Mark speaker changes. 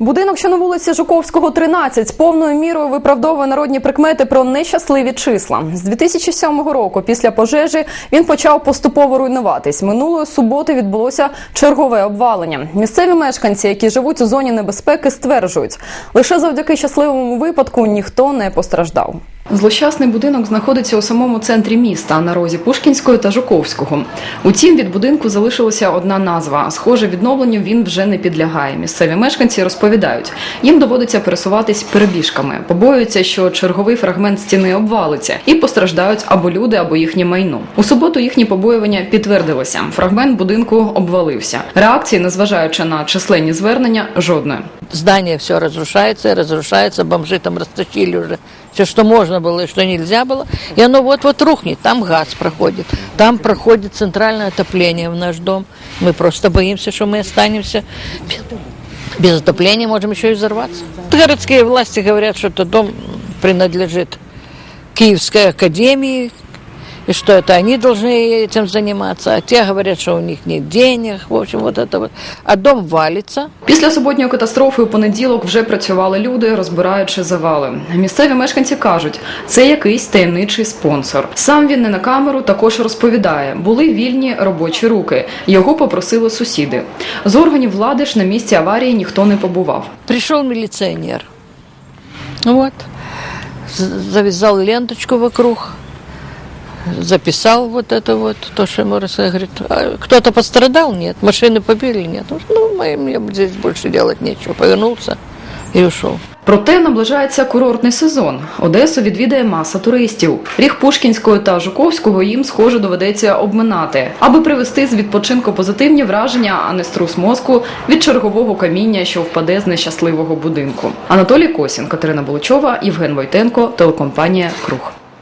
Speaker 1: Будинок, що на вулиці Жуковського, 13, з повною мірою виправдовує народні прикмети про нещасливі числа. З 2007 року, після пожежі, він почав поступово руйнуватись. Минулої суботи відбулося чергове обвалення. Місцеві мешканці, які живуть у зоні небезпеки, стверджують, лише завдяки щасливому випадку ніхто не постраждав. Злощасний будинок знаходиться у самому центрі міста на розі Пушкінського та Жуковського. Утім, від будинку залишилася одна назва. Схоже, відновленню він вже не підлягає. Місцеві мешканці розповідають, їм доводиться пересуватись перебіжками, побоюються, що черговий фрагмент стіни обвалиться і постраждають або люди, або їхнє майно. У суботу їхні побоювання підтвердилися. Фрагмент будинку обвалився. Реакції, незважаючи на численні звернення, жодної.
Speaker 2: здание все разрушается и разрушается, бомжи там растащили уже все, что можно было и что нельзя было, и оно вот-вот рухнет, там газ проходит, там проходит центральное отопление в наш дом, мы просто боимся, что мы останемся без отопления, можем еще и взорваться. Городские власти говорят, что этот дом принадлежит Киевской академии, и что это они должны этим заниматься, а те говорят, что у них нет денег, в общем, вот это вот. А дом валится,
Speaker 1: Після суботньої катастрофи у понеділок вже працювали люди, розбираючи завали. Місцеві мешканці кажуть, це якийсь таємничий спонсор. Сам він не на камеру також розповідає, були вільні робочі руки. Його попросили сусіди. З органів влади ж на місці аварії ніхто не побував.
Speaker 2: Пришел милиционер. Вот. З- Завязал ленточку вокруг. Записал вот это вот, то, что ему рассказали. Говорит, «А кто-то пострадал? Нет. Машины побили? Нет. Ну, мне, здесь больше делать нечего. Повернулся и ушел.
Speaker 1: Проте наближається курортний сезон. Одесу відвідає маса туристів. Ріг Пушкінського та Жуковського їм, схоже, доведеться обминати, аби привести з відпочинку позитивні враження, а не струс мозку від чергового каміння, що впаде з нещасливого будинку. Анатолій Косін, Катерина Буличова, Євген Войтенко, телекомпанія Круг.